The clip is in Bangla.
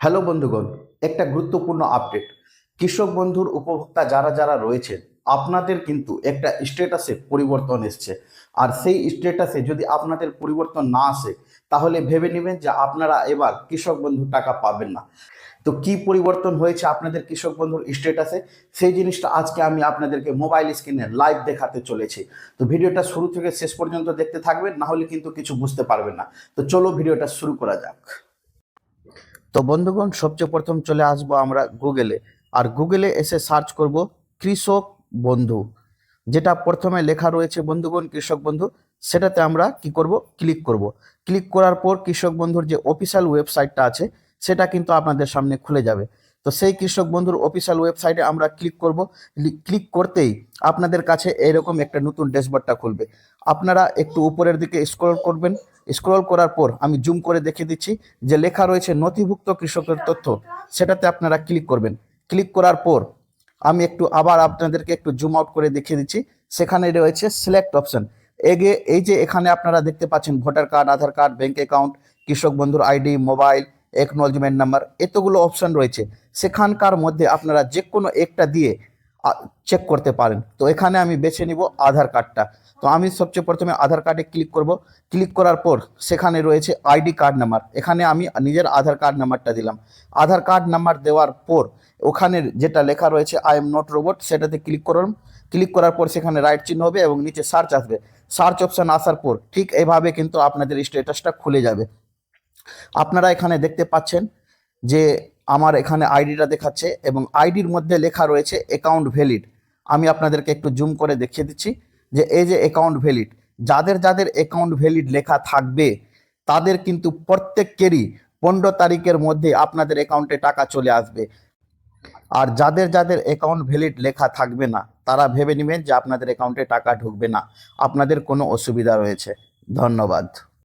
হ্যালো বন্ধুগণ, একটা গুরুত্বপূর্ণ আপডেট কৃষক বন্ধুর উপভোক্তা যারা যারা রয়েছেন, আপনাদের কিন্তু একটা স্ট্যাটাসে পরিবর্তন এসছে। আর সেই স্ট্যাটাসে যদি আপনাদের পরিবর্তন না আসে, তাহলে ভেবে নেবেন যে আপনারা এবার কৃষক বন্ধু টাকা পাবেন না। তো কি পরিবর্তন হয়েছে আপনাদের কৃষক বন্ধুর স্ট্যাটাসে সেই জিনিসটা আজকে আমি আপনাদেরকে মোবাইল স্ক্রিনে লাইভ দেখাতে চলেছি। তো ভিডিওটা শুরু থেকে শেষ পর্যন্ত দেখতে থাকবেন, না হলে কিন্তু কিছু বুঝতে পারবেন না। তো চলো ভিডিওটা শুরু করা যাক। তো বন্ধুগণ, সবচেয়ে প্রথম চলে আসব আমরা গুগলে আর গুগলে এসে সার্চ করব কৃষক বন্ধু, যেটা প্রথমে লেখা রয়েছে বন্ধুগণ, কৃষক বন্ধু। সেটাতে আমরা কি করব? ক্লিক করব। ক্লিক করার পর কৃষক বন্ধুর যে অফিসিয়াল ওয়েবসাইটটা আছে, সেটা কিন্তু আপনাদের সামনে খুলে যাবে। তো সেই কৃষক বন্ধুর অফিসিয়াল ওয়েবসাইটে আমরা ক্লিক করব। ক্লিক করতেই আপনাদের কাছে এরকম একটা নতুন ড্যাশবোর্ডটা খুলবে। আপনারা একটু উপরের দিকে স্ক্রল করবেন। স্ক্রল করার পর আমি জুম করে দেখিয়ে দিচ্ছি যে লেখা রয়েছে নথিভুক্ত কৃষকের তথ্য। সেটাতে আপনারা ক্লিক করবেন। ক্লিক করার পর আমি একটু আবার আপনাদেরকে একটু জুম আউট করে দেখিয়ে দিচ্ছি। সেখানে রয়েছে সিলেক্ট অপশন এগে এই যে এখানে আপনারা দেখতে পাচ্ছেন voter card Aadhaar card bank account কৃষক বন্ধুর আইডি মোবাইল একনলজমেন্ট নাম্বার এতগুলো অপশন রয়েছে। সেখানকার মধ্যে আপনারা যে কোনো একটা দিয়ে চেক করতে পারেন। তো এখানে আমি বেছে নিব আধার কার্ডটা। তো আমি সবচেয়ে প্রথমে আধার কার্ডে ক্লিক করব। ক্লিক করার পর সেখানে রয়েছে আইডি কার্ড নাম্বার এখানে আমি নিজের আধার কার্ড নাম্বারটা দিলাম। আধার কার্ড নাম্বার দেওয়ার পর ওখানে যেটা লেখা রয়েছে আই এম নট রোবট সেটাতে ক্লিক করুন। ক্লিক করার পর সেখানে রাইট চিহ্ন হবে এবং নিচে সার্চ আসবে। সার্চ অপশান আসার পর ঠিক এইভাবে কিন্তু আপনাদের স্ট্যাটাসটা খুলে যাবে। আপনারা এখানে দেখতে পাচ্ছেন যে আমার এখানে আইডিটা দেখাচ্ছে এবং আইডির মধ্যে লেখা রয়েছে অ্যাকাউন্ট ভ্যালিড আমি আপনাদেরকে একটু জুম করে দেখিয়ে দিচ্ছি যে এই যে অ্যাকাউন্ট ভ্যালিড যাদের যাদের অ্যাকাউন্ট ভ্যালিড লেখা থাকবে, তাদের কিন্তু প্রত্যেকেরই পনেরো তারিখের মধ্যে আপনাদের অ্যাকাউন্টে টাকা চলে আসবে। আর যাদের যাদের অ্যাকাউন্ট ভ্যালিড লেখা থাকবে না, তারা ভেবে নেবেন যে আপনাদের অ্যাকাউন্টে টাকা ঢুকবে না। আপনাদের কোনো অসুবিধা রয়েছে। ধন্যবাদ।